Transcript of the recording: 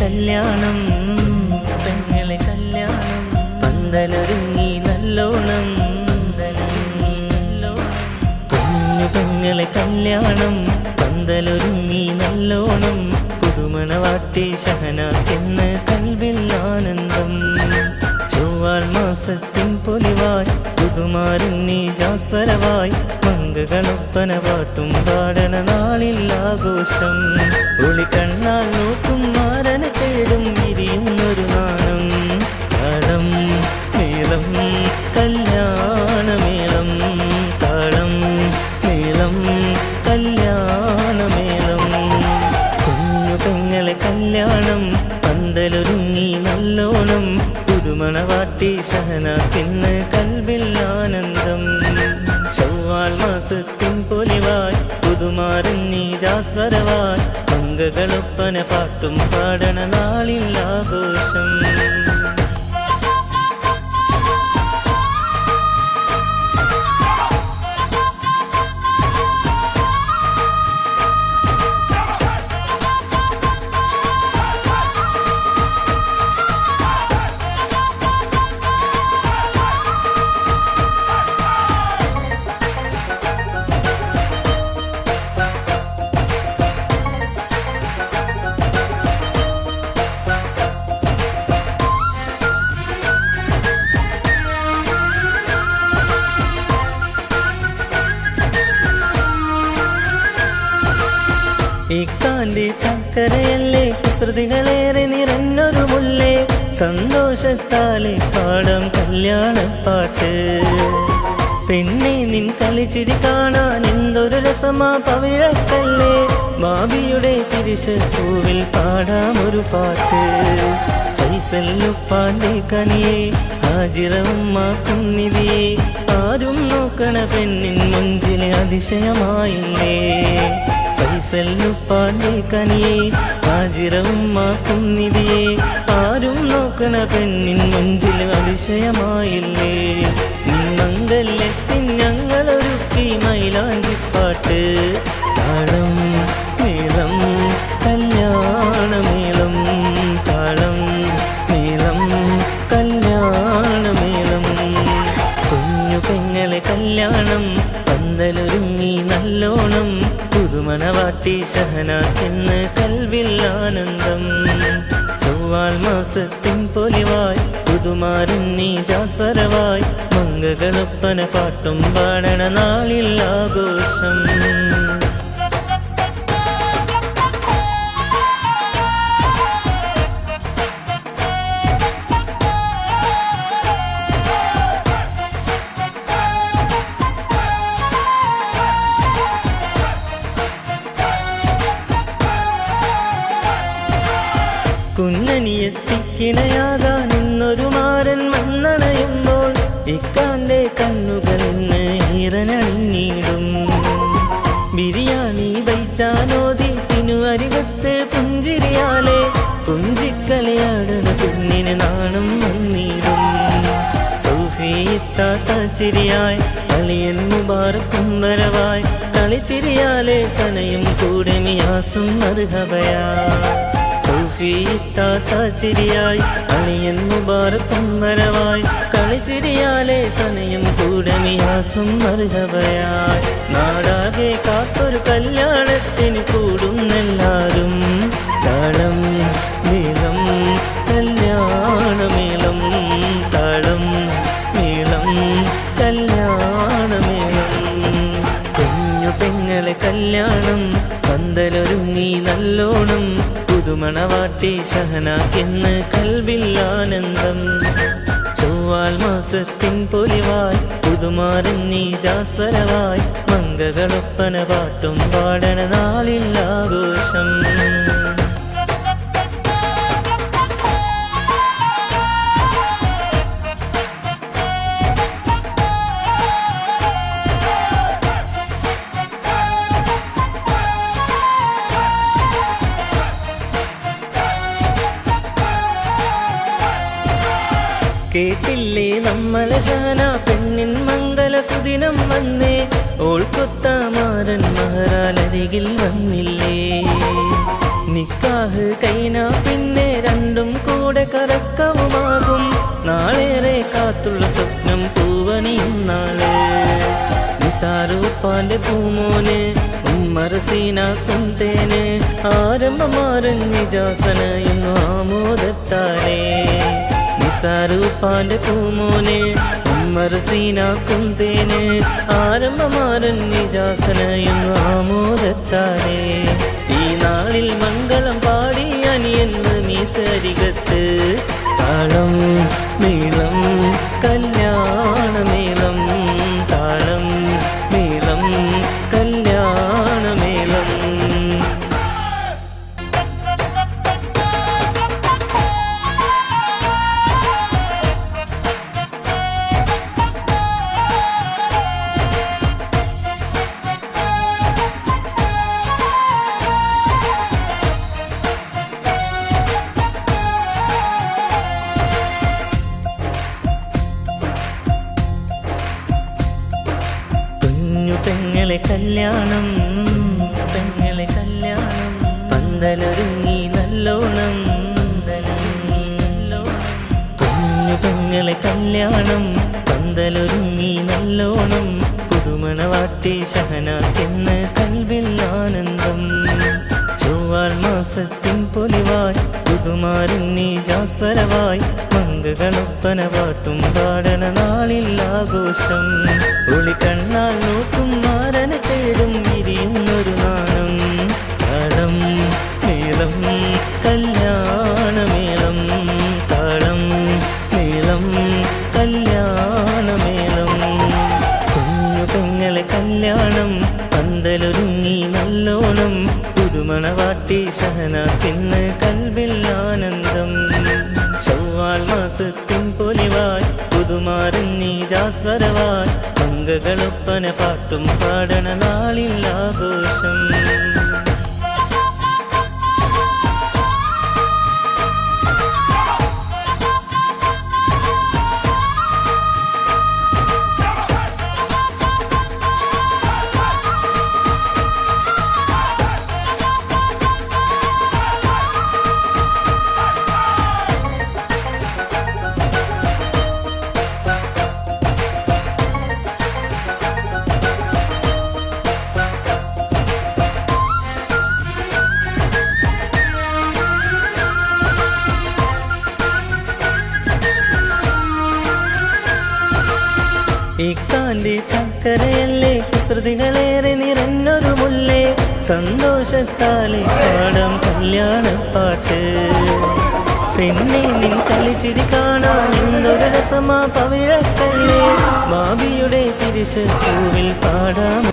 കല്യാണം പെങ്ങളെ കല്യാണം പന്തലൊരുങ്ങി നല്ലോണം നല്ലോണം. പെങ്ങളെ കല്യാണം പന്തലൊരുങ്ങി നല്ലോണം. പുതുമണവാട്ടി ശഹനാക്കെന്ന് കൽവിൽ ആനന്ദം ചൊവ്വാൽ മാസത്തിൻ പൊലിവായി പുതുമാരുണ്ണി ജാസ്വരവായി മങ്കകളൊപ്പന പാട്ടും പാടണ നാളിൽ ആഘോഷം കണ്ണാൽ നോക്കും വിരിയുന്നൊരു നാണം താളം മേളം കല്യാണമേളം താളം മേളം കല്യാണമേളം പൊലിവായി പുതുമാറിഞ്ഞി ജാസ്വരവായി പാട്ടും പാടണ നാളിൽ ചക്കരയല്ലേ കുസൃതികളേറെ നിറഞ്ഞൊരു മുല്ലേ. സന്തോഷത്താലേ പാടം കല്യാണപ്പാട്ട്. പെണ്ണെ നിൻ കളിച്ചിരി കാണാൻ എന്തൊരു രസമാ പവിഴക്കല്ലേ. ബാബിയുടെ തിരിശപ്പൂവിൽ പാടാം ഒരു പാട്ട്. ഫൈസല്ലുപ്പാന്റെ കനിയെ ഹാജിറവുമാക്കും നിധിയെ. ആരും നോക്കണ പെണ്ണിൻ മുഞ്ചിലെ അതിശയമായില്ലേ. ഫൈസല്ലുപ്പാന്റെ കനിയെ ഹാജിറവുമാക്കും നിധിയെ ആരും നോക്കണ പെണ്ണിൻ മുഞ്ചിൽ അതിശയമായില്ലേ? മംഗല്യത്തിൻ ഞങ്ങളൊരുക്കി മൈലാഞ്ചിപ്പാട്ട് താളം മേളം കല്യാണമേളം ഷഹനാക്കെന്ന് കൽവിൽ ആനന്ദം. ചൊവ്വാൽ മാസത്തിൻ പൊലിവായി പുതുമാരുണ്ണി ജാസ്വരവായി മംഗകളൊപ്പന പാട്ടും പാടണ നാളിൽ ആഘോഷം. കുഞ്ഞനിയെത്തിക്കിണയാകാൻ ഇന്നൊരു മാരൻ മണ്ണണയുമ്പോൾ ഇക്കാന്റെ കണ്ണുകൾ ഇന്ന് ബിരിയാണി വൈച്ചാനോതി സിനു അരികത്ത് പുഞ്ചിരിയാലെ പുഞ്ചിക്കളിയാടണ കുഞ്ഞിന് നാണം വന്നിടും. സൗഫിത്താത്ത ചിരിയായി മുബാറക്കും വരവായി കളിച്ചിരിയാലെ സനയും കൂടെ മിയാസും അർഹവയാ സൗഫിത്താത്ത ചിരിയായി അളിയൻ മുബാറക്കും കളി കളിച്ചിരിയാലെ സനയും കൂടെ മിയാസും അർഹവയായി നാടാകെ കാത്തൊരു കല്യാണത്തിന് കൂടുന്നെല്ലാരും. താളം നീളം കല്യാണമേളം. താളം നീളം കല്യാണമേളം. കുഞ്ഞു പെങ്ങളെ കല്യാണം പന്തലൊരുങ്ങി നല്ലോണം. പുതുമണവാട്ടി ഷഹനാക്കിന്ന് കൽവിൽ ആനന്ദം ചൊവ്വാൽ മാസത്തിൻ പൊലിവായി പുതുമാരൻ നീരാസ്വരവായി മംഗകളൊപ്പന പാട്ടും പാടണ നാളിൽ ആഘോഷം കേട്ടില്ലേ നമ്മളെ ശാന? പെണ്ണിൻ മംഗല സുദിനം വന്നേ. ഓൾക്കൊത്താമാരൻ മഹാരാലരികിൽ വന്നില്ലേ? നിക്കാഹ് കൈന പിന്നെ രണ്ടും കൂടെ കറക്കവുമാകും. നാളേറെ കാത്തുള്ള സ്വപ്നം പൂവണിയും നാളെ. നിസാരൂപ്പാന്റെ പൂമോന് ഉമ്മറസീനാക്കും തേന് ആരംഭമാരൻ നിജാസന എന്നു ആമോദത്താലേ. നിസാറുപ്പാന്റെ പൂമോന് ഉമ്മറസീനാക്കും തേന് ആരംഭമാരൻ നിജാസന എന്നു ആമോദത്താലേ ഈ നാളിൽ മംഗളം പെങ്ങളെ കല്യാണം പെങ്ങളെ കല്യാണം. പന്തലൊരുങ്ങി നല്ലോണം പന്തലൊരുങ്ങി നല്ലോണം. കുഞ്ഞു പെങ്ങളെ കല്യാണം പന്തലൊരുങ്ങി നല്ലോണം. പുതുമണവാട്ടി ശഹനാക്കെന്ന് കൽവിൽ ആനന്ദം. ചൊവ്വാൽ മാസത്തിൻ പൊലിവായി പുതുമാരുണ്ണി ജാസ്വരവായി മങ്കുകളൊപ്പന പാട്ടും പാടന നാളിൽ ആഘോഷം ഒളി കണ്ണാൽ നോക്കും മാരനെ തേടും വിരിയുന്നൊരു നാണം. താളം നീളം കല്യാണമേളം. താളം നീളം കല്യാണമേളം. കുഞ്ഞു പെങ്ങളെ കല്യാണം പന്തലൊരുങ്ങി നല്ലോണം. പുതുമണവാട്ടി ഷഹനാക്കിന്ന് കൽവിൽ ചൊവ്വാൽ മാസത്തിൻ പൊലിവായി പുതുമാരൻ നീരാസ്വരവായി മംഗകളൊപ്പന പാട്ടും പാടണ നാളിൽ ആഘോഷം. ഇക്കാന്റെ ചക്കരയല്ലേ കുസൃതികളേറെ നിറഞ്ഞൊരു മുല്ലേ. സന്തോഷത്താലെ കല്യാണ പാട്ട്. പിന്നെ നിൻ കളിച്ചിരി കാണാൻ എന്തൊരു രസമാ പവിഴക്കല്ലേ. ഭാവിയുടെ തിരിച്ച് പൂവിൽ പാടാം